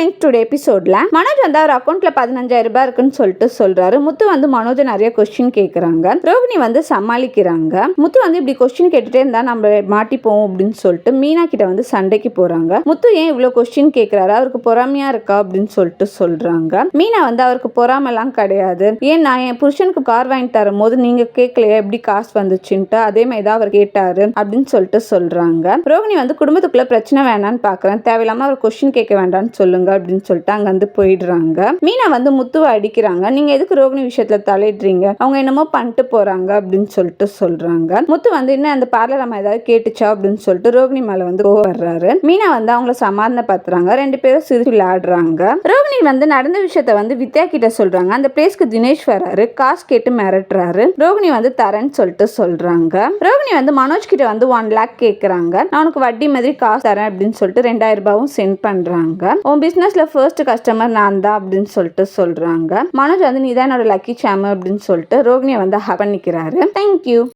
Friends today எபிசோடில் மனோஜ் வந்து அவர் அக்கௌண்ட்டில் பதினஞ்சாயிரம் ரூபாய் இருக்குன்னு சொல்லிட்டு சொல்கிறாரு முத்து வந்து மனோஜ் நிறைய கொஸ்டின் கேட்குறாங்க ரோகிணி வந்து சமாளிக்கிறாங்க. முத்து வந்து இப்படி கொஸ்டின் கேட்டுகிட்டே இருந்தால் நம்ம மாட்டிப்போம் அப்படின்னு சொல்லிட்டு மீனா கிட்ட வந்து சண்டைக்கு போகிறாங்க முத்து ஏன் இவ்வளோ கொஸ்டின் கேட்குறாரு அவருக்கு பொறாமையாக இருக்கா அப்படின்னு சொல்லிட்டு சொல்கிறாங்க மீனா வந்து அவருக்கு பொறாமலாம் கிடையாது. ஏன் நான் என் புருஷனுக்கு கார் வாங்கி தரும் போது நீங்க கேட்கலையா எப்படி காசு வந்துச்சுன்ட்டு அதே மாதிரி தான் அவர் கேட்டாரு அப்படின்னு சொல்லிட்டு சொல்கிறாங்க ரோகிணி வந்து குடும்பத்துக்குள்ளே பிரச்சனை வேணான்னு பார்க்குறேன் தேவையில்லாமல் அவர் கொஸ்டின் கேட்க வேண்டாம்னு சொல்லுங்க. அப்படின்னு சொல்லிட்டு அங்க வந்து போயிடுறாங்க. மீனா வந்து முத்துவை அடிக்கிறாங்க. நீங்க எதுக்கு ரோகிணி விஷயத்துல தலையிடுறீங்க? அவங்க என்னமோ பண்ணிட்டு போறாங்க அப்படின்னு சொல்லிட்டு சொல்றாங்க. முத்து வந்து என்ன அந்த பார்லர் அம்மா ஏதாவது கேட்டுச்சா? அப்படின்னு சொல்லிட்டு ரோகிணி மேல வந்து வர்றாரு. மீனா வந்து அவங்கள சமாதானப்படுத்துறாங்க. ரெண்டு பேரும் சிறு விளையாடுறாங்க. ரோகிணி வந்து நடந்த விஷயத்த வந்து வித்யா கிட்ட சொல்றாங்க. அந்த பிளேஸ்க்கு தினேஷ் வராரு. காசு கேட்டு மிரட்டுறாரு. ரோகிணி வந்து தரேன்னு சொல்லிட்டு சொல்றாங்க. ரோகிணி வந்து மனோஜ் கிட்ட வந்து ஒன் லேக் கேட்குறாங்க நான் உனக்கு வட்டி மாதிரி காசு தரேன் அப்படின்னு சொல்லிட்டு ரெண்டாயிரம் ரூபாவும் சென்ட் பண்றாங்க. உன் பிஸ்னஸ்ல ஃபர்ஸ்ட் கஸ்டமர் நான் தான் அப்படின்னு சொல்லிட்டு சொல்றாங்க. மனோஜ் வந்து நீ தான் என்னோட லக்கி சாமு அப்படின்னு சொல்லிட்டு ரோகிணியை வந்து ஹக் பண்ணிக்கிறாரு. தேங்க்யூ